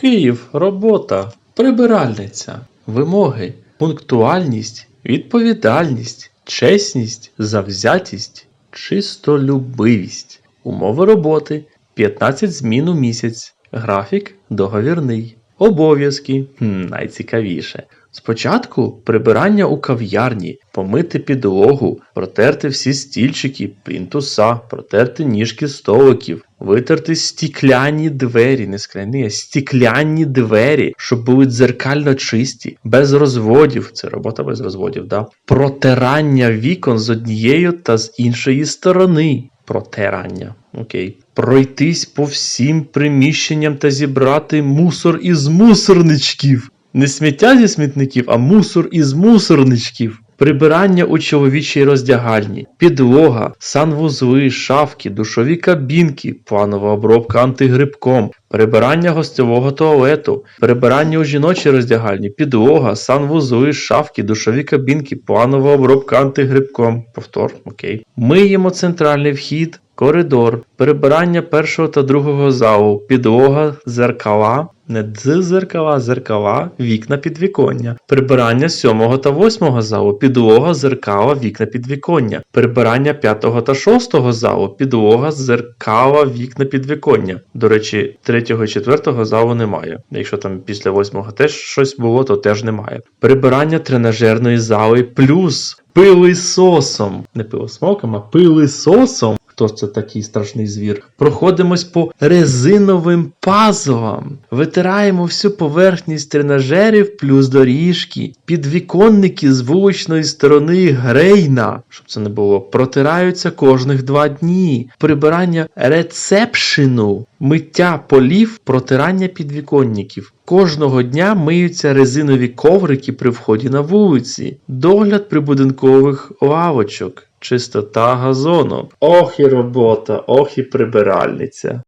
Київ, робота, прибиральниця, вимоги, пунктуальність, відповідальність, чесність, завзятість, чистолюбивість. Умови роботи 15 змін у місяць. Графік договірний. Обов'язки найцікавіше. Спочатку прибирання у кав'ярні, помити підлогу, протерти всі стільчики, плінтуса, протерти ніжки столиків, витерти стікляні двері, не скляні, а стікляні двері, щоб були дзеркально чисті, без розводів. Це робота без розводів, да? Протирання вікон з однієї та з іншої сторони. Протирання. Окей. Пройтись по всім приміщенням та зібрати мусор із мусорничків. Не сміття зі смітників, а мусор із мусорничків. Прибирання у чоловічій роздягальні, підлога, санвузли, шафки, душові кабінки, планова обробка антигрибком, прибирання гостьового туалету, прибирання у жіночій роздягальні, підлога, санвузли, шафки, душові кабінки, планова обробка антигрибком. Повтор, окей. Миємо центральний вхід, коридор, прибирання першого та другого залу, підлога, зеркала, не зеркала, зеркала, вікна підвіконня, прибирання сьомого та восьмого залу, підлога, зеркала, вікна підвіконня, прибирання п'ятого та шостого залу, підлога, зеркала, вікна підвіконня. До речі, третього і четвертого залу немає. Якщо там після восьмого теж щось було, то теж немає. Прибирання тренажерної зали плюс пилисосом. Не пилосмоком, а пилисосом. Хто це такий страшний звір? Проходимось по резиновим пазлам, витираємо всю поверхність тренажерів плюс доріжки, підвіконники з вуличної сторони грейна, щоб це не було, протираються кожних два дні. Прибирання рецепшену, миття полів, протирання підвіконників. Кожного дня миються резинові коврики при вході на вулиці, догляд прибудинкових лавочок, чистота газону. Ох і робота, ох і прибиральниця.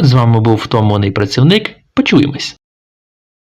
З вами був втомлений працівник. Почуємось.